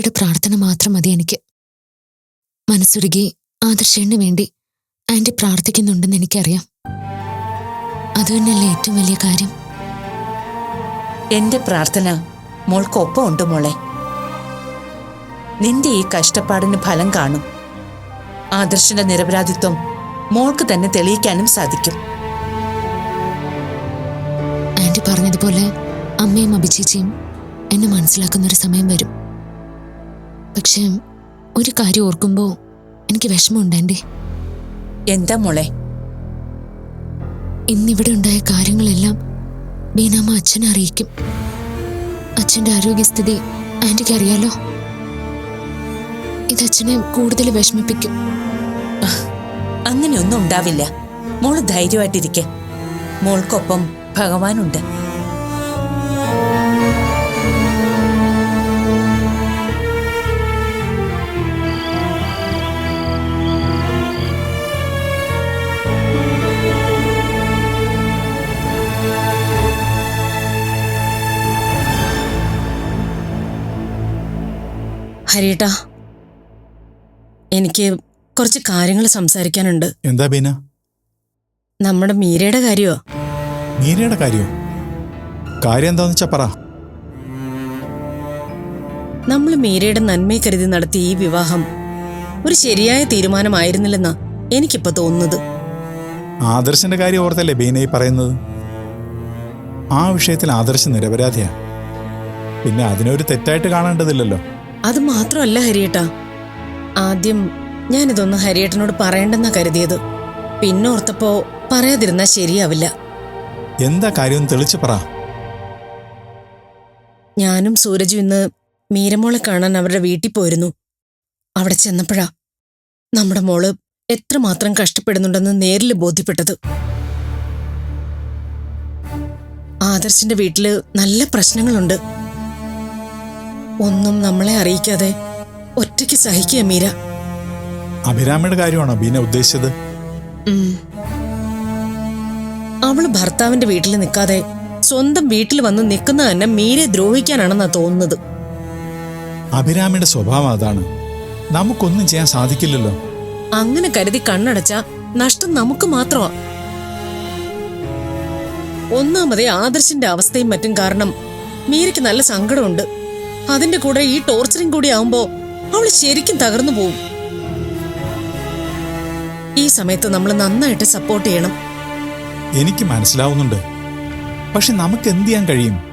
ആന്റിയുടെ പ്രാർത്ഥന മാത്രം മതി എനിക്ക്. മനസ്സുരുകി ആദർശന് വേണ്ടി ആന്റി പ്രാർത്ഥിക്കുന്നുണ്ടെന്ന് എനിക്കറിയാം. അതുതന്നെയല്ലേ ഏറ്റവും വലിയ കാര്യം. എന്റെ പ്രാർത്ഥന മോൾക്കൊപ്പം ഉണ്ട് മോളെ. നിന്റെ ഈ കഷ്ടപ്പാടിന് ഫലം കാണും. ആദർശന്റെ നിരപരാധിത്വം മോൾക്ക് തന്നെ തെളിയിക്കാനും സാധിക്കും. ആന്റി പറഞ്ഞതുപോലെ അമ്മയും അഭിജിച്ചിയും എന്നെ മനസ്സിലാക്കുന്ന ഒരു സമയം വരും. പക്ഷേ ഒരു കാര്യം ഓർക്കുമ്പോൾ എനിക്ക് വിഷമമുണ്ട് എന്താ മോളെ? ഇന്നിവിടെ ഉണ്ടായ കാര്യങ്ങളെല്ലാം ബീനാമ അച്ഛനെ അറിയിക്കും. അച്ഛന്റെ ആരോഗ്യസ്ഥിതി ആന്റിക്ക് അറിയാലോ? ഇത് അച്ഛനെ കൂടുതൽ വിഷമിപ്പിക്കും. അങ്ങനെയൊന്നും ഉണ്ടാവില്ല. മോൾ ധൈര്യമായിട്ടിരിക്കെ. മോൾക്കൊപ്പം ഭഗവാനുണ്ട്. ഹരിയേട്ടാ എനിക്ക് കുറച്ച് കാര്യങ്ങൾ സംസാരിക്കാനുണ്ട്. എന്താ ബീന? നമ്മുടെ മീരയുടെ കാര്യോ? മീരയുടെ കാര്യോ? കാര്യം എന്താന്ന് വെച്ചാ പറ. നമ്മൾ മീരയുടെ നന്മയെ കരുതി നടത്തിയ ഈ വിവാഹം ഒരു ശരിയായ തീരുമാനമായിരുന്നില്ലെന്നാ എനിക്കിപ്പോ തോന്നുന്നത്. ആദർശന്റെ കാര്യം ഓർത്തല്ലേ ബീന ഈ പറയുന്നത്? ആ വിഷയത്തിൽ ആദർശ് നിരപരാധിയാ. പിന്നെ അതിനൊരു തെറ്റായിട്ട് കാണേണ്ടതില്ലല്ലോ. അത് മാത്രമല്ല ഹരിയേട്ടാ. ആദ്യം ഞാനിതൊന്ന് ഹരിയേട്ടനോട് പറയണ്ടെന്നാ കരുതിയത്. പിന്നെ ഓർത്തപ്പോ പറയാതിരുന്നാ ശരിയാവില്ല. എന്താ കാര്യം തെളിച്ചു പറ. ഞാനും സൂരജും ഇന്ന് മീരമോളെ കാണാൻ അവരുടെ വീട്ടിൽ പോയിരുന്നു. അവിടെ ചെന്നപ്പോഴാ നമ്മുടെ മോൾ എത്രമാത്രം കഷ്ടപ്പെടുന്നുണ്ടെന്ന് നേരിൽ ബോധ്യപ്പെട്ടത്. ആദർശിന്റെ വീട്ടിൽ നല്ല പ്രശ്നങ്ങളുണ്ട്. ഒന്നും നമ്മളെ അറിയിക്കാതെ ഒറ്റയ്ക്ക് സഹിക്കുക മീര. അഭിരാമിയുടെ കാര്യമാണോ ബീന ഉദ്ദേശിച്ചത്. അവൾ ഭർത്താവിന്റെ വീട്ടിൽ നിൽക്കാതെ സ്വന്തം വീട്ടിൽ വന്ന് നിൽക്കുന്ന തന്നെ മീരെ ദ്രോഹിക്കാനാണെന്നാ തോന്നുന്നത്. അഭിരാമിയുടെ സ്വഭാവം അതാണ്. നമുക്കൊന്നും ചെയ്യാൻ സാധിക്കില്ലല്ലോ. അങ്ങനെ കരുതി കണ്ണടച്ച നഷ്ടം നമുക്ക് മാത്രമാ. ഒന്നാമതേ ആദർശിന്റെ അവസ്ഥയും മറ്റും കാരണം മീരയ്ക്ക് നല്ല സങ്കടമുണ്ട്. അതിന്റെ കൂടെ ഈ ടോർച്ചറിങ് കൂടി ആവുമ്പോ അവൾ ശരിക്കും തകർന്നു പോവും. ഈ സമയത്ത് നമ്മൾ നന്നായിട്ട് സപ്പോർട്ട് ചെയ്യണം. എനിക്ക് മനസ്സിലാവുന്നുണ്ട്. പക്ഷെ നമുക്ക് എന്ത് ചെയ്യാൻ കഴിയും?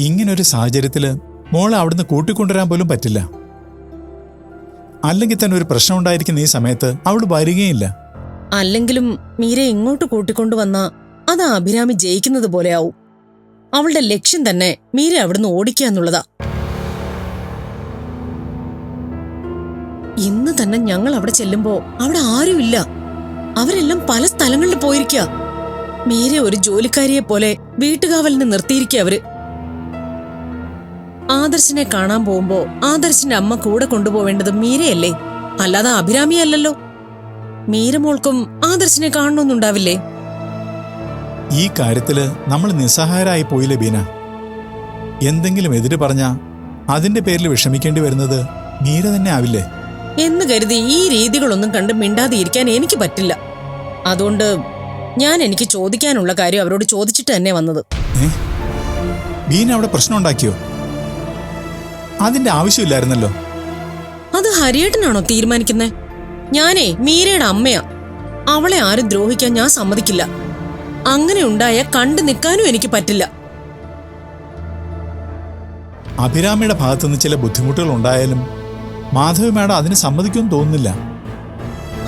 ഇങ്ങനൊരു സാഹചര്യത്തിൽ മോളെ അവിടുന്ന് കൂട്ടിക്കൊണ്ടുവരാൻ പോലും പറ്റില്ല. അല്ലെങ്കിൽ തന്നെ ഒരു പ്രശ്നം ഉണ്ടായിരിക്കുന്ന ഈ സമയത്ത് അവൾ വരികയില്ല. അല്ലെങ്കിലും മീരെ ഇങ്ങോട്ട് കൂട്ടിക്കൊണ്ടുവന്ന അത് അഭിരാമി ജയിക്കുന്നത് പോലെ ആവും അവളുടെ ലക്ഷ്യം തന്നെ മീര അവിടുന്ന് ഓടിക്കുക എന്നുള്ളതാ. ഇന്ന് തന്നെ ഞങ്ങൾ അവിടെ ചെല്ലുമ്പോ അവിടെ ആരുമില്ല. അവരെല്ലാം പല സ്ഥലങ്ങളിൽ പോയിരിക്കുക മീര ഒരു ജോലിക്കാരിയെ പോലെ വീട്ടുകാവലിന് നിർത്തിയിരിക്കുക അവർ. ആദർശിനെ കാണാൻ പോകുമ്പോ ആദർശിന്റെ അമ്മ കൂടെ കൊണ്ടുപോവേണ്ടത് മീരയല്ലേ? അല്ലാതെ അഭിരാമിയല്ലല്ലോ. മീരമോൾക്കും ആദർശിനെ കാണണമെന്നുണ്ടാവില്ലേ ഈ കാര്യത്തിൽ നമ്മൾ നിസ്സഹായരായി പോയില്ലേ ബീന? എന്തെങ്കിലും എതിര് പറഞ്ഞ അതിന്റെ പേരിൽ വിഷമിക്കേണ്ടി വരുന്നത് മീര തന്നെ ആവില്ലേ? എന്ന് കരുതി ഈ രീതികളൊന്നും കണ്ട് മിണ്ടാതിരിക്കാൻ എനിക്ക് പറ്റില്ല. അതുകൊണ്ട് ഞാൻ എനിക്ക് ചോദിക്കാനുള്ള കാര്യം അവരോട് ചോദിച്ചിട്ട് തന്നെ വന്നത്. ബീന അവിടെ പ്രശ്നം ഉണ്ടാക്കിയോ? അതിന്റെ ആവശ്യമില്ലായിരുന്നല്ലോ. അത് ഹരിയേട്ടനാണോ തീരുമാനിക്കുന്നത് ഞാനേ മീരയുടെ അമ്മയാ. അവളെ ആരും ദ്രോഹിക്കാൻ ഞാൻ സമ്മതിക്കില്ല. അങ്ങനെ ഉണ്ടായ കണ്ടു നിൽക്കാനും എനിക്ക് പറ്റില്ല. അഭിരാമിയുടെ ഭാഗത്തുനിന്ന് ചില ബുദ്ധിമുട്ടുകൾ ഉണ്ടായാലും മാധവി മാഡം അതിന് സമ്മതിക്കുമെന്ന് തോന്നുന്നില്ല.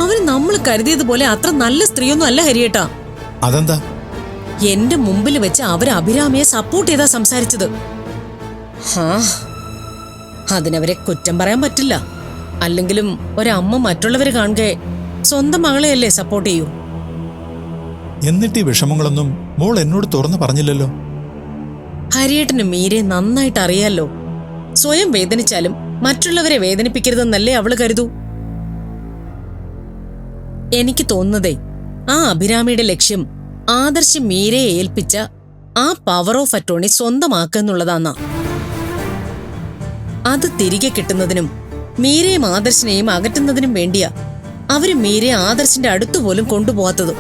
അവർ നമ്മൾ കരുതിയതുപോലെ അത്ര നല്ല സ്ത്രീയൊന്നും അല്ല ഹരിയേട്ടാ. അതെന്താ? എന്റെ മുമ്പിൽ വെച്ച് അവർ അഭിരാമിയെ സപ്പോർട്ട് ചെയ്താ സംസാരിച്ചത്. ഹാ അതിനവരെ കുറ്റം പറയാൻ പറ്റില്ല. അല്ലെങ്കിലും ഒരമ്മ മറ്റുള്ളവരെ കാണുക സ്വന്തം മകളെയല്ലേ സപ്പോർട്ട് ചെയ്യൂ. എന്നിട്ട് ഈ വിഷമങ്ങളൊന്നും മോൾ എന്നോട് തുറന്നു പറഞ്ഞില്ലല്ലോ? ഹരിയേട്ടന് മീരെ നന്നായിട്ട് അറിയാലോ. സ്വയം വേദനിച്ചാലും മറ്റുള്ളവരെ വേദനിപ്പിക്കരുതെന്നല്ലേ അവൾ കരുതൂ. എനിക്ക് തോന്നുന്നതേ ആ അഭിരാമിയുടെ ലക്ഷ്യം ആദർശ് മീരയെ ഏൽപ്പിച്ച ആ പവർ ഓഫ് അറ്റോണി സ്വന്തമാക്കുക എന്നുള്ളതാണ് അത് തിരികെ കിട്ടുന്നതിനും മീരയും ആദർശിനെയും അകറ്റുന്നതിനും വേണ്ടിയാ അവർ മീരയെ ആദർശിന്റെ അടുത്തുപോലും കൊണ്ടുപോകാത്തത്.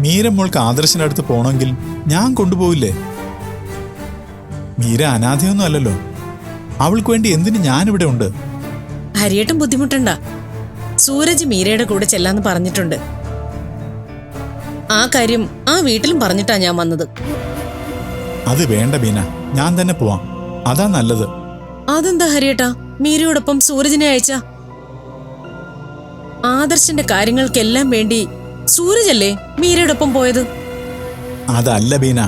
മീര മോൾക്ക് ആദർശിന്റെ അടുത്ത് പോണെങ്കിൽ ഞാൻ കൊണ്ടുപോവില്ലേ? മീര അനാഥയൊന്നും അല്ലല്ലോ. അവൾക്ക് വേണ്ടി എന്തിനു ഞാനിവിടെ ഉണ്ട്? ഹരിയേട്ടൻ ബുദ്ധിമുട്ടണ്ട. സൂരജ് മീരയുടെ കൂടെ ചെല്ലാന്ന് പറഞ്ഞിട്ടുണ്ട്. ആ കാര്യം ആ വീട്ടിലും പറഞ്ഞിട്ടാ ഞാൻ വന്നത്. അത് വേണ്ട ബീന ഞാൻ തന്നെ പോവാം. അതാ നല്ലത്. അതെന്താ ഹരിയേട്ടാ? മീരയോടൊപ്പം സൂരജിനെ അയച്ച? ആദർശന്റെ കാര്യങ്ങൾക്കെല്ലാം വേണ്ടി സൂരജല്ലേ മീരയോടൊപ്പം പോയത്? അതല്ല ബീന.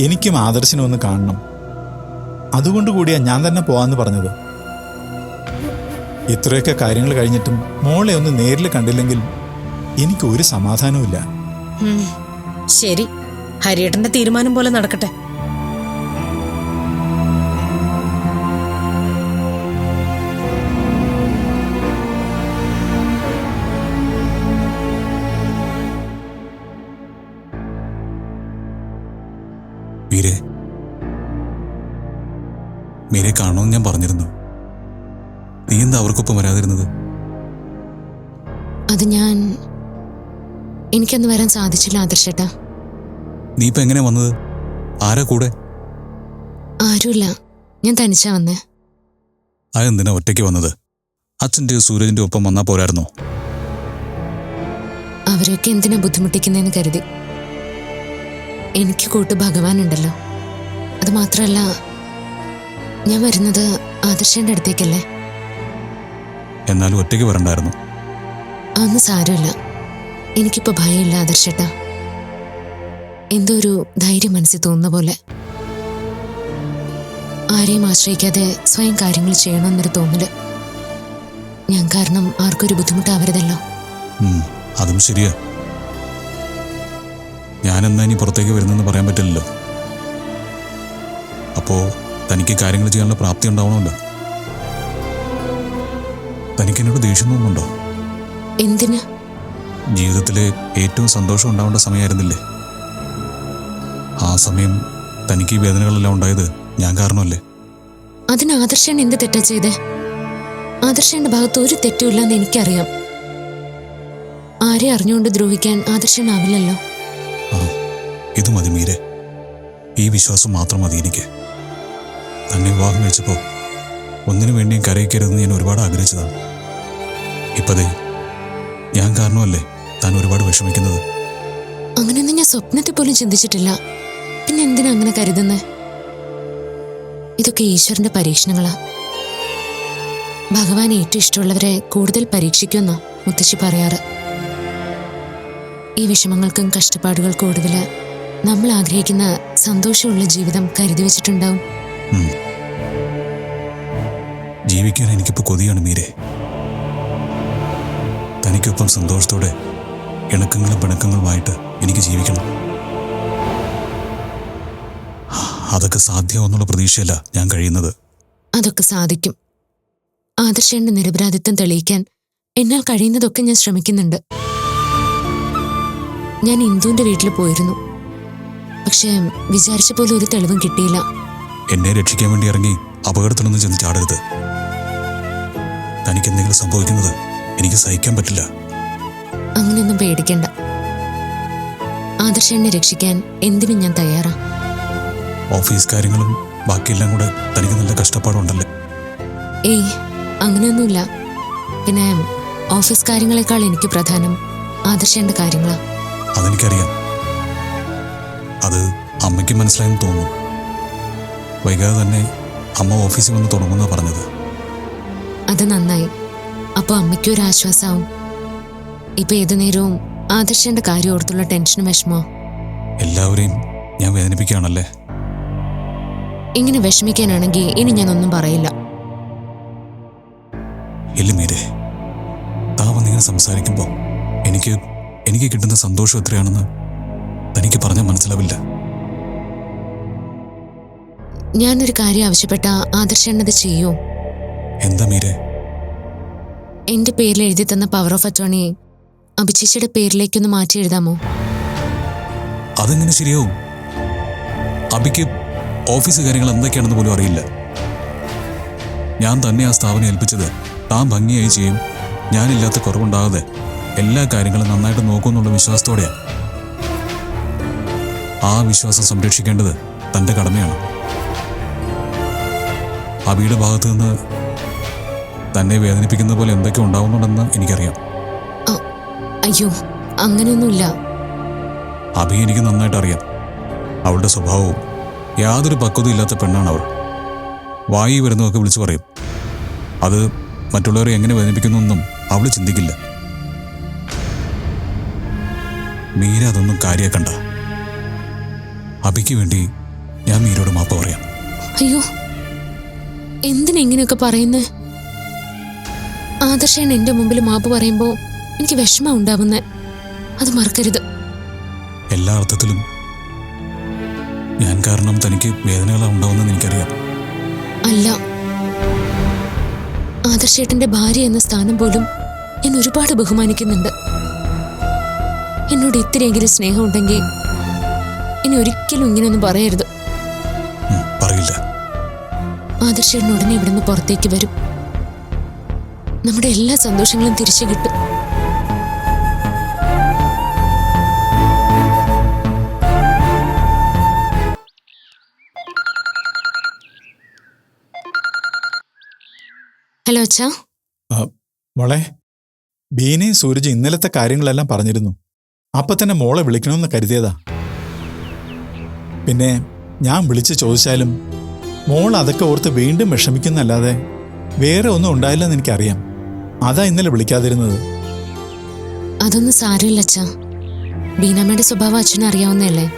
എനിക്കും ആദർശിനെ ഒന്ന് കാണണം. അതുകൊണ്ട് കൂടിയാ ഞാൻ തന്നെ പോവാന്ന് പറഞ്ഞത്. ഇത്രയൊക്കെ കാര്യങ്ങൾ കഴിഞ്ഞിട്ടും മോളെ ഒന്ന് നേരിൽ കണ്ടില്ലെങ്കിൽ എനിക്ക് ഒരു സമാധാനവും ഇല്ല ശരി. ഹരിയേട്ടന്റെ തീരുമാനം പോലെ നടക്കട്ടെ. മീരെ കാണുമെന്ന് ഞാൻ പറഞ്ഞിരുന്നു. നീ എന്താ അവർക്കൊപ്പം വരാതിരുന്നത്? അത് ഞാൻ എനിക്കന്ന് വരാൻ സാധിച്ചില്ല ആദർശേട്ടാ. നീ ഇപ്പൊ എങ്ങനെ വന്നത്? ആരാ കൂടെ? ആരുമില്ല. ഞാൻ തനിച്ചാ വന്നേ. അതെന്തിനാ ഒറ്റയ്ക്ക് വന്നത്? അച്ഛന്റെ സൂരജിന്റെ ഒപ്പം വന്നാ പോരായിരുന്നോ? അവരൊക്കെ എന്തിനാ ബുദ്ധിമുട്ടിക്കുന്നതെന്ന് കരുതി. എനിക്ക് കൂട്ട് ഭഗവാനുണ്ടല്ലോ. അത് മാത്രമല്ല ഞാൻ വരുന്നത് ആദർശന്റെ അടുത്തേക്കല്ലേ? എന്നാലും ഒറ്റയ്ക്ക് വരണ്ടായിരുന്നു. അതൊന്നും സാരമില്ല. എനിക്കിപ്പോ ഭയമില്ല ആദർശേട്ടാ. എന്തോ ഒരു ധൈര്യം മനസ്സിൽ തോന്നുന്ന പോലെ. ആരെയും ആശ്രയിക്കാതെ സ്വയം കാര്യങ്ങൾ ചെയ്യണമെന്നൊരു തോന്നൽ. ഞാൻ കാരണം ആർക്കൊരു ബുദ്ധിമുട്ടാവരുതല്ലോ. അതും ശരിയാ. ഞാൻ എന്നാ ഇനി പുറത്തേക്ക് വരുന്നെന്ന് പറയാൻ പറ്റില്ലല്ലോ. അപ്പോ തനിക്ക് കാര്യങ്ങൾ ചെയ്യാനുള്ള പ്രാപ്തി ഉണ്ടാവണമല്ലോ. തനിക്ക് എന്നോട് ദേഷ്യം തോന്നുന്നുണ്ടോ? എന്തിന്? ജീവിതത്തിലെ ഏറ്റവും സന്തോഷം ഉണ്ടാവേണ്ട സമയമായിരുന്നില്ലേ? ആ സമയം തനിക്ക് ഈ വേദനകളെല്ലാം ഉണ്ടായത് ഞാൻ കാരണമല്ലേ? അതിന് ആദർശൻ എന്ത് തെറ്റാ ചെയ്തേ? ആദർശന്റെ ഭാഗത്ത് ഒരു തെറ്റുമില്ലെന്ന് എനിക്കറിയാം. ആരെ അറിഞ്ഞുകൊണ്ട് ദ്രോഹിക്കാൻ ആദർശനാവില്ലല്ലോ ആ ഇത് മതി മീരെ. ഈ വിശ്വാസം മാത്രം മതി എനിക്ക് തന്നെ വിവാഹം കഴിച്ചപ്പോൾ ഒന്നിനു വേണ്ടിയും കരയിക്കരുതെന്ന് ഞാൻ ഒരുപാട് ആഗ്രഹിച്ചതാണ്. ഇപ്പതേ ഞാൻ കാരണമല്ലേ താൻ ഒരുപാട് വിഷമിക്കുന്നത്? അങ്ങനെയൊന്നും ഞാൻ സ്വപ്നത്തിൽ പോലും ചിന്തിച്ചിട്ടില്ല. പിന്നെ എന്തിനാ അങ്ങനെ കരുതുന്നത് ഇതൊക്കെ ഈശ്വരന്റെ പരീക്ഷണങ്ങളാ. ഭഗവാൻ ഏറ്റവും ഇഷ്ടമുള്ളവരെ കൂടുതൽ പരീക്ഷിക്കുമെന്നാ മുത്തശ്ശി പറയാറ്. ഈ വിഷമങ്ങൾക്കും കഷ്ടപ്പാടുകൾക്കും ഒടുവിൽ നമ്മൾ ആഗ്രഹിക്കുന്ന സന്തോഷമുള്ള ജീവിതം കരുതി വെച്ചിട്ടുണ്ടാവും. ജീവിക്കാൻ എനിക്കിപ്പോൾ കൊതിയാണ് മീരെ. തനിക്കൊപ്പം സന്തോഷത്തോടെ ഇണക്കങ്ങളും പിണക്കങ്ങളുമായിട്ട് എനിക്ക് ജീവിക്കണം. അതൊക്കെ സാധ്യമാവെന്നുള്ള പ്രതീക്ഷയല്ല ഞാൻ കഴിയുന്നത്. അതൊക്കെ സാധിക്കും. ആദർശന്റെ നിരപരാധിത്വം തെളിയിക്കാൻ എന്നാൽ കഴിയുന്നതൊക്കെ ഞാൻ ശ്രമിക്കുന്നുണ്ട്. ഞാൻ ഇന്ദുവിന്റെ വീട്ടിൽ പോയിരുന്നു. പക്ഷേ വിചാരിച്ച പോലെ ഒരു തെളിവും കിട്ടിയില്ല. എന്നെ രക്ഷിക്കാൻ വേണ്ടി ഇറങ്ങി അപകടത്തിലൊന്നും ചെന്ന് ചാടരുത്. തനിക്ക് എന്തെങ്കിലും സംഭവിക്കുന്നത് എനിക്ക് സഹിക്കാൻ പറ്റില്ല. അങ്ങനെയൊന്നും പേടിക്കണ്ട. ആദർശനെ രക്ഷിക്കാൻ എന്തിനും ഞാൻ തയ്യാറാ. ഓഫീസ് കാര്യങ്ങളും ബാക്കിയെല്ലാം കൂടെ തനിക്ക് നല്ല കഷ്ടപ്പാടുണ്ടല്ലേ? ഏയ് അങ്ങനെയൊന്നുമില്ല. പിന്നെ ഓഫീസ് കാര്യങ്ങളെക്കാൾ എനിക്ക് പ്രധാനം ആദർശന്റെ കാര്യങ്ങളാ. അതെനിക്കറിയാം. അത് അമ്മയ്ക്ക് മനസ്സിലായെന്ന് തോന്നുന്നു. വൈകാതെ തന്നെ അമ്മ ഓഫീസിൽ വന്ന് തുടങ്ങുന്ന പറഞ്ഞത്. അത് നന്നായി. അപ്പൊ അമ്മയ്ക്കും ഒരു ആശ്വാസമാവും ഇപ്പൊ ഏതു നേരവും ആദർശന്റെ കാര്യം ഓർത്തുള്ള ടെൻഷനും വിഷമോ? എല്ലാവരെയും ഞാൻ വേദനിപ്പിക്കുകയാണല്ലേ? ഇങ്ങനെ വിഷമിക്കാനാണെങ്കിൽ ഇനി ഞാനൊന്നും പറയില്ല. എല്ലുമീരെ മീരെ. താ വന്നിങ്ങനെ സംസാരിക്കുമ്പോൾ എനിക്ക് എനിക്ക് കിട്ടുന്ന സന്തോഷം എത്രയാണെന്ന് തനിക്ക് പറഞ്ഞാൽ മനസ്സിലാവില്ല. ഞാനൊരു കാര്യം ആവശ്യപ്പെട്ട ആദർശനത് ചെയ്യൂ. എന്താ മീരെ? എന്റെ പേരിൽ എഴുതി തന്ന പവർ ഓഫ് അറ്റോണിയെ അഭിചേച്ചിയുടെ പേരിലേക്കൊന്ന് മാറ്റി എഴുതാമോ? അതെങ്ങനെ ശരിയാവും? അബിക്ക് ഓഫീസ് കാര്യങ്ങൾ എന്തൊക്കെയാണെന്ന് പോലും അറിയില്ല. ഞാൻ തന്നെ ആ സ്ഥാപനം ഏൽപ്പിച്ചത് താൻ ഭംഗിയായി ചെയ്യും ഞാനില്ലാത്ത കുറവുണ്ടാകാതെ എല്ലാ കാര്യങ്ങളും നന്നായിട്ട് നോക്കുമെന്നുള്ള വിശ്വാസത്തോടെയാണ് ആ വിശ്വാസം സംരക്ഷിക്കേണ്ടത് തന്റെ കടമയാണ്. അബിയുടെ ഭാഗത്തു നിന്ന് തന്നെ വേദനിപ്പിക്കുന്ന പോലെ എന്തൊക്കെ ഉണ്ടാവുന്നുണ്ടെന്ന് എനിക്കറിയാം. അയ്യോ അങ്ങനെയൊന്നുമില്ല. അബി എനിക്ക് നന്നായിട്ട് അറിയാം. അവളുടെ സ്വഭാവവും യാതൊരു പക്വതയും ഇല്ലാത്ത പെണ്ണാണ് അവൾ വായി വരുന്നതൊക്കെ വിളിച്ചു പറയും. അത് മറ്റുള്ളവരെ എങ്ങനെ വേദനിപ്പിക്കുന്നു എന്നും അവൾ ചിന്തിക്കില്ല. മീര അതൊന്നും കാര്യാക്കണ്ട. അബിക്ക് വേണ്ടി ഞാൻ മീരയോട് മാപ്പ് പറയാം. അയ്യോ എന്തിനാ ഇങ്ങനെയൊക്കെ പറയുന്നേ? ആദർശൻ എന്റെ മുമ്പിൽ മാപ്പ് പറയുമ്പോ എനിക്ക് വിഷമം ഉണ്ടാവുന്നേ. അത് മറക്കരുത്. എല്ലാ അർത്ഥത്തിലും ഞാൻ കാരണം തനിക്ക് വേദനകളാണ് എനിക്കറിയാം. അല്ല. ആദർശേട്ടന്റെ ഭാര്യ എന്ന സ്ഥാനം പോലും എന്നെ ഒരുപാട് ബഹുമാനിക്കുന്നുണ്ട്. എന്നോട് ഇത്തിരിയെങ്കിലും സ്നേഹം ഉണ്ടെങ്കിൽ ഇനി ഒരിക്കലും ഇങ്ങനെയൊന്നും പറയരുത്. ആദർശേട്ടൻ ഉടനെ ഇവിടുന്ന് പുറത്തേക്ക് വരും. നമ്മുടെ എല്ലാ സന്തോഷങ്ങളും തിരിച്ചു കിട്ടും. ഹലോ അച്ഛാ. മോളെ ബീനയും സൂരജ് ഇന്നലത്തെ കാര്യങ്ങളെല്ലാം പറഞ്ഞിരുന്നു. അപ്പൊ തന്നെ മോളെ വിളിക്കണമെന്ന് കരുതിയതാ. പിന്നെ ഞാൻ വിളിച്ച് ചോദിച്ചാലും മോൾ അതൊക്കെ ഓർത്ത് വീണ്ടും വിഷമിക്കുന്നല്ലാതെ വേറെ ഒന്നും ഉണ്ടായില്ലെന്ന് എനിക്കറിയാം. അതാ ഇന്നലെ വിളിക്കാതിരുന്നത്. അതൊന്നും സാരമില്ല അച്ഛാ. ബീനാമ്മയുടെ സ്വഭാവം അച്ഛന് അറിയാവുന്നല്ലേ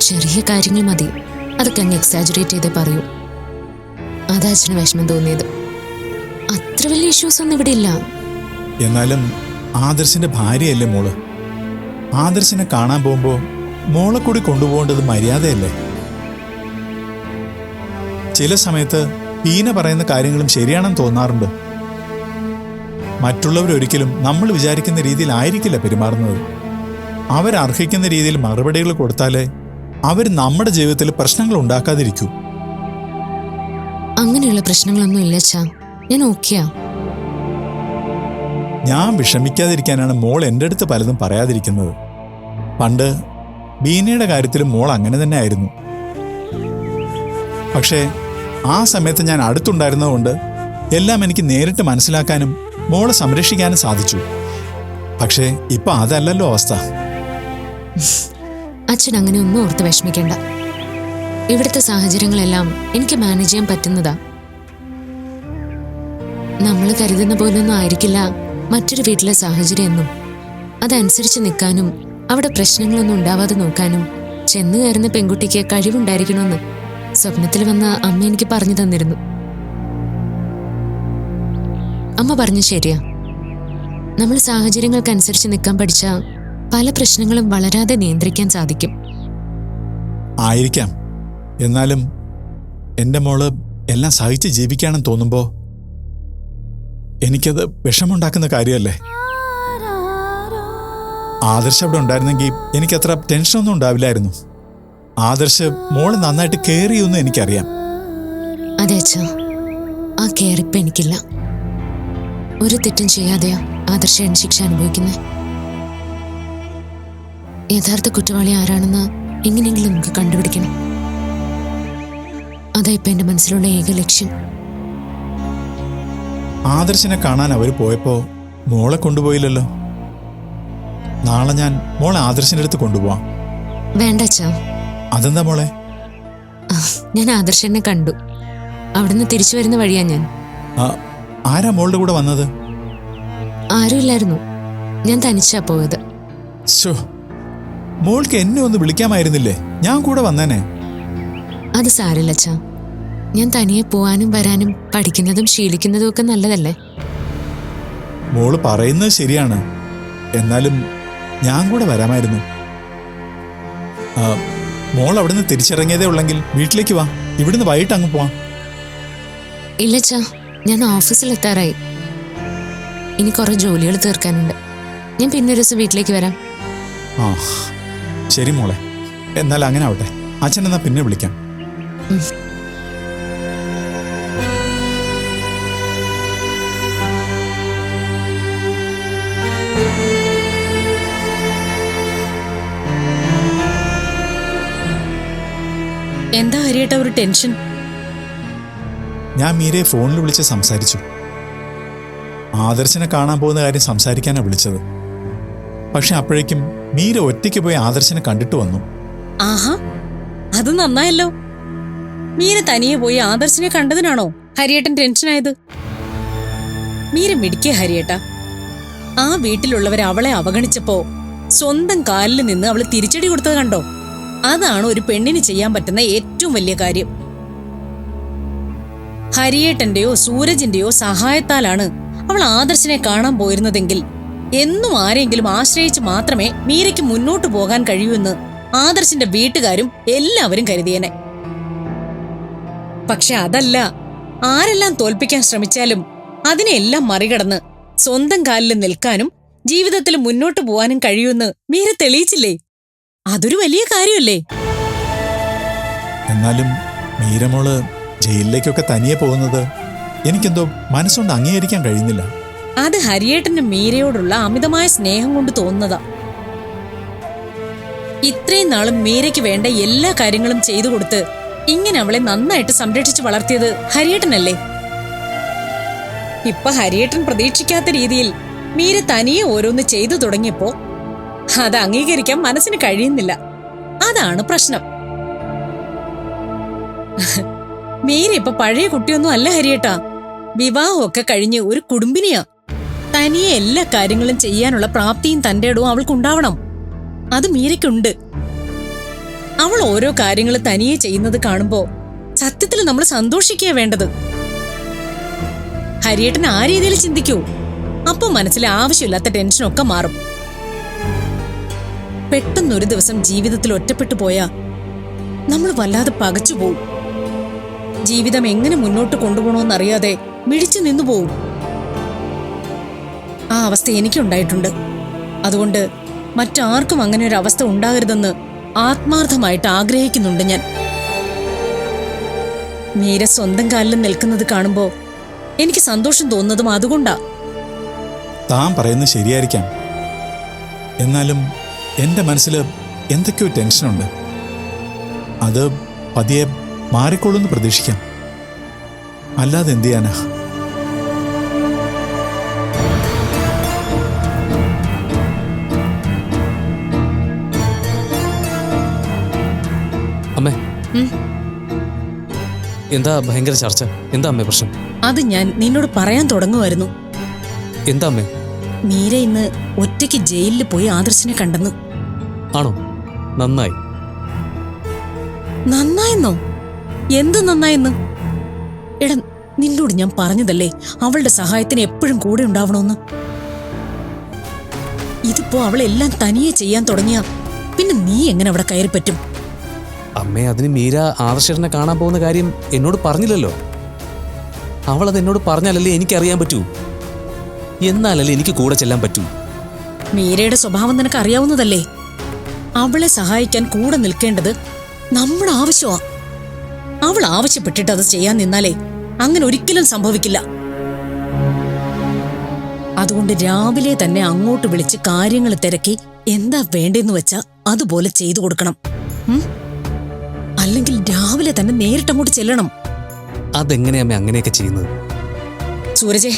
ചെറിയ കാര്യങ്ങൾ മതി. അതൊക്കെ അങ്ങ് എക്സാജുറേറ്റ് ചെയ്തേ പറയൂ. അതാ അച്ഛന് വിഷമം തോന്നിയത്. അത്ര വലിയ ഇഷ്യൂസ് ഒന്നും ഇവിടെ ഇല്ല. എന്നാലും ആദർശിന്റെ ഭാര്യയല്ലേ മോൾ? ആദർശിനെ കാണാൻ പോകുമ്പോ മോളെ കൂടി കൊണ്ടുപോകേണ്ടത് മര്യാദയല്ലേ? ചില സമയത്ത് ഈന പറയുന്ന കാര്യങ്ങളും ശരിയാണെന്ന് തോന്നാറുണ്ട്. മറ്റുള്ളവരൊരിക്കലും നമ്മൾ വിചാരിക്കുന്ന രീതിയിൽ ആയിരിക്കില്ല പെരുമാറുന്നത്. അവരർഹിക്കുന്ന രീതിയിൽ മറുപടികൾ കൊടുത്താലേ അവർ നമ്മുടെ ജീവിതത്തിൽ പ്രശ്നങ്ങൾ ഉണ്ടാക്കാതിരിക്കൂ. അങ്ങനെയുള്ള പ്രശ്നങ്ങളൊന്നും ഇല്ല ഞാൻ ഓക്കെയാ. ഞാൻ വിഷമിക്കാതിരിക്കാനാണ് മോൾ എന്റെ അടുത്ത് പലതും പറയാതിരിക്കുന്നത്. പണ്ട് ബീനയുടെ കാര്യത്തിലും മോൾ അങ്ങനെ തന്നെ ആയിരുന്നു പക്ഷേ ആ സമയത്ത് ഞാൻ അടുത്തുണ്ടായിരുന്നതുകൊണ്ട് എല്ലാം എനിക്ക് നേരിട്ട് മനസ്സിലാക്കാനും മോളെ സംരക്ഷിക്കാനും സാധിച്ചു. പക്ഷേ ഇപ്പൊ അതല്ലല്ലോ അവസ്ഥ. അച്ഛൻ അങ്ങനെ ഒന്നും ഓർത്ത് വിഷമിക്കേണ്ട. ഇവിടുത്തെ സാഹചര്യങ്ങളെല്ലാം എനിക്ക് മാനേജ് ചെയ്യാൻ പറ്റുന്നതാ. നമ്മൾ കരുതുന്ന പോലൊന്നും ആയിരിക്കില്ല മറ്റൊരു വീട്ടിലെ സാഹചര്യം എന്നും അതനുസരിച്ച് നിൽക്കാനും അവിടെ പ്രശ്നങ്ങളൊന്നും ഉണ്ടാവാതെ നോക്കാനും ചെന്ന് കയറുന്ന പെൺകുട്ടിക്ക് കഴിവുണ്ടായിരിക്കണമെന്ന് സ്വപ്നത്തിൽ വന്ന അമ്മ എനിക്ക് പറഞ്ഞു തന്നിരുന്നു. അമ്മ പറഞ്ഞു ശരിയാ. നമ്മൾ സാഹചര്യങ്ങൾക്കനുസരിച്ച് നിൽക്കാൻ പഠിച്ച പല പ്രശ്നങ്ങളും വളരാതെ നിയന്ത്രിക്കാൻ സാധിക്കും. ആയിരിക്കാം. എന്നാലും എന്റെ മോൾ എല്ലാം സഹിച്ച് ജീവിക്കാണെന്ന് തോന്നുമ്പോൾ എനിക്കത് വിഷമുണ്ടാക്കുന്ന കാര്യമല്ലേ? ആദർശ് അവിടെ ഉണ്ടായിരുന്നെങ്കിൽ എനിക്കത്ര ടെൻഷനൊന്നും ഉണ്ടാവില്ലായിരുന്നു. ആദർശ് മോൾ നന്നായിട്ട് കെയർ ചെയ്യുമെന്ന് എനിക്കറിയാം. അതെ അച്ഛാ. ആ കെയർ ഇപ്പൊ എനിക്കില്ല. ഒരു തെറ്റും ചെയ്യാതെയാ ആദർശൻ ശിക്ഷ അനുഭവിക്കുന്നത്. യഥാർത്ഥ കുറ്റവാളി ആരാണെന്ന് എങ്ങനെയെങ്കിലും നമുക്ക് കണ്ടുപിടിക്കണം. അതാ ഇപ്പൊ എന്റെ മനസ്സിലുള്ള ഏക ലക്ഷ്യം. ആദർശനെ കാണാൻ അവർ പോയപ്പോ മോളെ കൊണ്ടുപോയില്ലല്ലോ. നാളെ ഞാൻ മോളെ ആദർശിന്റെ അടുത്ത് കൊണ്ടുപോവാം. വേണ്ട അച്ഛാ. അതെന്താ മോളെ? ഞാൻ ആദർശനെ കണ്ടു. അവിടുന്ന് തിരിച്ചു വരുന്ന വഴിയാ ഞാൻ. ആരാ മോളുടെ കൂടെ വന്നത്? ആരുമില്ലായിരുന്നു. ഞാൻ തനിച്ചാ പോയത്. മോൾക്ക് എന്നെ ഒന്ന് വിളിക്കാമായിരുന്നില്ലേ? ഞാൻ കൂടെ വന്നേനെ. അത് സാരില്ല അച്ഛാ. ഞാൻ തനിയെ പോവാനും വരാനും പഠിക്കുന്നതും ശീലിക്കുന്നതും ഒക്കെ നല്ലതല്ലേ? മോൾ പറയുന്നത് ശരിയാണ്. എന്നാലും ഞാൻ കൂടെ വരാമായിരുന്നു. മോൾ അവിടുന്ന് തിരിച്ചിറങ്ങിയതേ ഉള്ളെങ്കിൽ വീട്ടിലേക്ക് വാ. ഇവിടുന്ന് വൈകിട്ട് അങ്ങ് പോവാ. ഇല്ലച്ചാ ഞാൻ ഓഫീസിൽ എത്താറായി ഇനി കുറെ ജോലികൾ തീർക്കാനുണ്ട്. ഞാൻ പിന്നെ ഒരു ദിവസം വീട്ടിലേക്ക് വരാം. ആ ശരി മോളെ. എന്നാൽ അങ്ങനെ ആവട്ടെ. അച്ഛൻ എന്നാ പിന്നെ വിളിക്കാം. എന്താ ഹരിയേട്ട ഒരു ടെൻഷൻ? ഞാൻ മീരയെ ഫോണിൽ വിളിച്ച് സംസാരിച്ചു. ആദർശനെ കാണാൻ പോകുന്ന കാര്യം സംസാരിക്കാനാണ് വിളിച്ചത്. പക്ഷെ അപ്പോഴേക്കും മീര ഒറ്റയ്ക്ക് പോയി ആദർശനെ കണ്ടിട്ട് വന്നു. ആഹാ അത് നന്നായല്ലോ. മീര തനിയെ പോയി ആദർശനെ കണ്ടതിനാണോ ഹരിയേട്ടൻ ടെൻഷനായത്? മീര മിടിക്കേ ഹരിയേട്ട. ആ വീട്ടിലുള്ളവർ അവളെ അവഗണിച്ചപ്പോ സ്വന്തം കാലിൽ നിന്ന് അവൾ തിരിച്ചടി കൊടുത്തത് കണ്ടോ? അതാണ് ഒരു പെണ്ണിന് ചെയ്യാൻ പറ്റുന്ന ഏറ്റവും വലിയ കാര്യം. ഹരിയേട്ടന്റെയോ സൂരജിന്റെയോ സഹായത്താലാണ് അവൾ ആദർശനെ കാണാൻ പോയിരുന്നതെങ്കിൽ എന്നും ആരെങ്കിലും ആശ്രയിച്ച് മാത്രമേ മീരയ്ക്ക് മുന്നോട്ട് പോകാൻ കഴിയൂന്ന് ആദർശിന്റെ വീട്ടുകാരും എല്ലാവരും കരുതിയനെ. പക്ഷെ അതല്ല ആരെല്ലാം തോൽപ്പിക്കാൻ ശ്രമിച്ചാലും അതിനെല്ലാം മറികടന്ന് സ്വന്തം കാലിൽ നിൽക്കാനും ജീവിതത്തിൽ മുന്നോട്ട് പോവാനും കഴിയുമെന്ന് മീര തെളിയിച്ചില്ലേ? അതൊരു വലിയ കാര്യമല്ലേ? എന്നാലും മീരമോൾ ജയിലിലേക്കൊക്കെ തനിയെ പോകുന്നത് എനിക്കെന്തോ മനസ്സുകൊണ്ട് അംഗീകരിക്കാൻ കഴിയുന്നില്ല. അത് ഹരിയേട്ടന് മീരയോടുള്ള അമിതമായ സ്നേഹം കൊണ്ട് തോന്നുന്നതാ. ഇത്രയും നാളും മീരയ്ക്ക് വേണ്ട എല്ലാ കാര്യങ്ങളും ചെയ്തു കൊടുത്ത് ഇങ്ങനെ അവളെ നന്നായിട്ട് സംരക്ഷിച്ചു വളർത്തിയത് ഹരിയേട്ടനല്ലേ? ഇപ്പൊ ഹരിയേട്ടൻ പ്രതീക്ഷിക്കാത്ത രീതിയിൽ മീര തനിയെ ഓരോന്ന് ചെയ്തു തുടങ്ങിയപ്പോ അത് അംഗീകരിക്കാൻ മനസ്സിന് കഴിയുന്നില്ല. അതാണ് പ്രശ്നം. മീര ഇപ്പൊ പഴയ കുട്ടിയൊന്നും അല്ല ഹരിയേട്ടാ. വിവാഹമൊക്കെ കഴിഞ്ഞ് ഒരു കുടുംബിനിയാ. തനിയെ എല്ലാ കാര്യങ്ങളും ചെയ്യാനുള്ള പ്രാപ്തിയും തന്റെ ഇടവും അവൾക്കുണ്ടാവണം. അത് മീരയ്ക്കുണ്ട്. അവൾ ഓരോ കാര്യങ്ങൾ തനിയെ ചെയ്യുന്നത് കാണുമ്പോ സത്യത്തിൽ നമ്മൾ സന്തോഷിക്കുക വേണ്ടത്. ഹരിയേട്ടൻ ആ രീതിയിൽ ചിന്തിക്കൂ. അപ്പൊ മനസ്സിലെ ആവശ്യമില്ലാത്ത ടെൻഷനൊക്കെ മാറും. പെട്ടെന്നൊരു ദിവസം ജീവിതത്തിൽ ഒറ്റപ്പെട്ടു പോയാ നമ്മൾ വല്ലാതെ പകച്ചു പോവും. ജീവിതം എങ്ങനെ മുന്നോട്ട് കൊണ്ടുപോകണമെന്നറിയാതെ മിഴിച്ചു നിന്നു പോവും. ആ അവസ്ഥ എനിക്കുണ്ടായിട്ടുണ്ട്. അതുകൊണ്ട് മറ്റാർക്കും അങ്ങനെ ഒരു അവസ്ഥ ഉണ്ടാകരുതെന്ന് ആത്മാർത്ഥമായിട്ട് ആഗ്രഹിക്കുന്നുണ്ട് ഞാൻ. മീര സ്വന്തം കാലിൽ നിൽക്കുന്നത് കാണുമ്പോ എനിക്ക് സന്തോഷം തോന്നുന്നതും അതുകൊണ്ടാ. താൻ പറയുന്നത് ശരിയായിരിക്കാം. എന്നാലും എന്റെ മനസ്സിൽ എന്തൊക്കെയോ ടെൻഷനുണ്ട്. അത് പതിയെ മാറിക്കൊള്ളുമെന്ന് പ്രതീക്ഷിക്കാം. അല്ലാതെ എന്ത് ചെയ്യാനാ? അമ്മേ. എന്താ ഭയങ്കര ചർച്ച? എന്താ അമ്മേ പ്രശ്നം? അത് ഞാൻ നിന്നോട് പറയാൻ തുടങ്ങുമായിരുന്നു. എന്താ അമ്മേ? മീര ഇന്ന് ഒറ്റയ്ക്ക് ജയിലിൽ പോയി ആദർശിനെ കണ്ടെന്ന്. ആണോ? നന്നായി. നന്നായെന്നോ? എന്ത് നന്നായെന്ന്? എടാ നിന്നോട് ഞാൻ പറഞ്ഞതല്ലേ അവളുടെ സഹായത്തിന് എപ്പോഴും കൂടെ ഉണ്ടാവണമെന്ന് ഇതിപ്പോ അവളെല്ലാം തനിയെ ചെയ്യാൻ തുടങ്ങിയ പിന്നെ നീ എങ്ങനെ അവിടെ കയറി പറ്റും? അമ്മേ അതിന് മീര ആദർശനെ കാണാൻ പോകുന്ന കാര്യം എന്നോട് പറഞ്ഞില്ലല്ലോ. അവൾ അത് എന്നോട് പറഞ്ഞാലല്ലേ എനിക്കറിയാൻ പറ്റൂ. എന്നാലല്ലേ എനിക്ക് കൂടെ ചെല്ലാൻ പറ്റൂ. മീരയുടെ സ്വഭാവം നിനക്ക് അറിയാവുന്നതല്ലേ? അവളെ സഹായിക്കാൻ കൂടെ നിൽക്കേണ്ടത് നമ്മുടെ ആവശ്യമാ. അവൾ ആവശ്യപ്പെട്ടിട്ട് അത് ചെയ്യാൻ നിന്നാലേ അങ്ങനെ ഒരിക്കലും സംഭവിക്കില്ല. അതുകൊണ്ട് രാവിലെ തന്നെ അങ്ങോട്ട് വിളിച്ച് കാര്യങ്ങൾ തിരക്കി എന്താ വേണ്ടെന്ന് വെച്ചാ അതുപോലെ ചെയ്തു കൊടുക്കണം. അല്ലെങ്കിൽ രാവിലെ തന്നെ നേരിട്ട് അങ്ങോട്ട് ചെല്ലണം. അതെങ്ങനെയാ അങ്ങനെയൊക്കെ ചെയ്യുന്നത്? സൂരജെ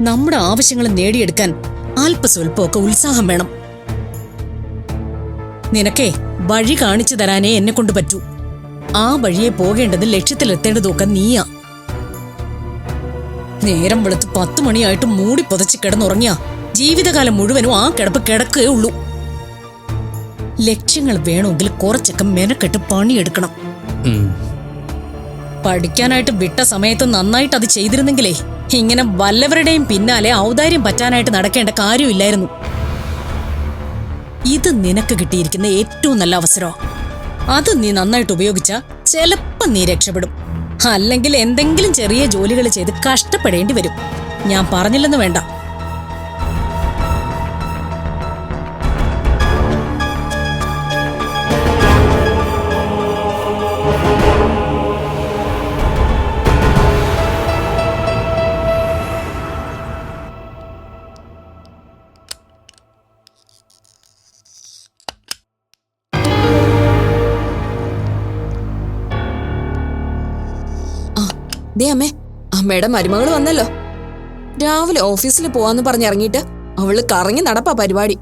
നമ്മുടെ ആവശ്യങ്ങൾ നേടിയെടുക്കാൻ അല്പസ്വല്പമൊക്കെ ഉത്സാഹം വേണം. നിനക്കേ വഴി കാണിച്ചു തരാനേ എന്നെ കൊണ്ട് പറ്റൂ. ആ വഴിയെ പോകേണ്ടത് ലക്ഷ്യത്തിലെത്തേണ്ടതൊക്കെ നീയാ. നേരം വെളുത്ത് പത്തു മണിയായിട്ട് മൂടി പുതച്ച് കിടന്നുറങ്ങിയ ജീവിതകാലം മുഴുവനും ആ കിടപ്പ് കിടക്കേ ഉള്ളൂ. ലക്ഷ്യങ്ങൾ വേണമെങ്കിൽ കുറച്ചൊക്കെ മെനക്കെട്ട് പണിയെടുക്കണം. പഠിക്കാനായിട്ട് വിട്ട സമയത്ത് നന്നായിട്ട് അത് ചെയ്തിരുന്നെങ്കിലേ ഇങ്ങനെ വല്ലവരുടെയും പിന്നാലെ ഔദാര്യം പറ്റാനായിട്ട് നടക്കേണ്ട കാര്യമില്ലായിരുന്നു. ഇത് നിനക്ക് കിട്ടിയിരിക്കുന്ന ഏറ്റവും നല്ല അവസരമാ അത് നീ നന്നായിട്ട് ഉപയോഗിച്ച ചെലപ്പം നീ രക്ഷപ്പെടും. അല്ലെങ്കിൽ എന്തെങ്കിലും ചെറിയ ജോലികൾ ചെയ്ത് കഷ്ടപ്പെടേണ്ടി വരും. ഞാൻ പറഞ്ഞില്ലെന്ന് വേണ്ട. ദേ അമ്മേ അമ്മയുടെ മരുമകൾ വന്നല്ലോ. രാവിലെ ഓഫീസിൽ പോവാന്ന് പറഞ്ഞിറങ്ങിയിട്ട് അവൾ കറങ്ങി നടപ്പാ പരിപാടി.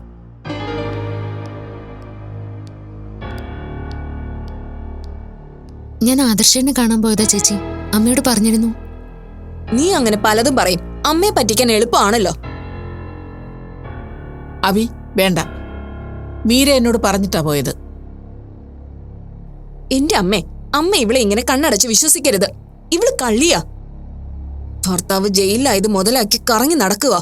ഞാൻ ആദർശനെ കാണാൻ പോയതാ ചേച്ചി. അമ്മയോട് പറഞ്ഞിരുന്നു. നീ അങ്ങനെ പലതും പറയും. അമ്മയെ പറ്റിക്കാൻ എളുപ്പമാണല്ലോ. അവി വേണ്ട. മീര എന്നോട് പറഞ്ഞിട്ടാ പോയത്. എന്റെ അമ്മേ അമ്മ ഇവളെ ഇങ്ങനെ കണ്ണടച്ച് വിശ്വസിക്കരുത്. ഇവൾ കള്ളിയാ. ഭർത്താവ് ജയിലിലായത് മുതലാക്കി കറങ്ങി നടക്കുക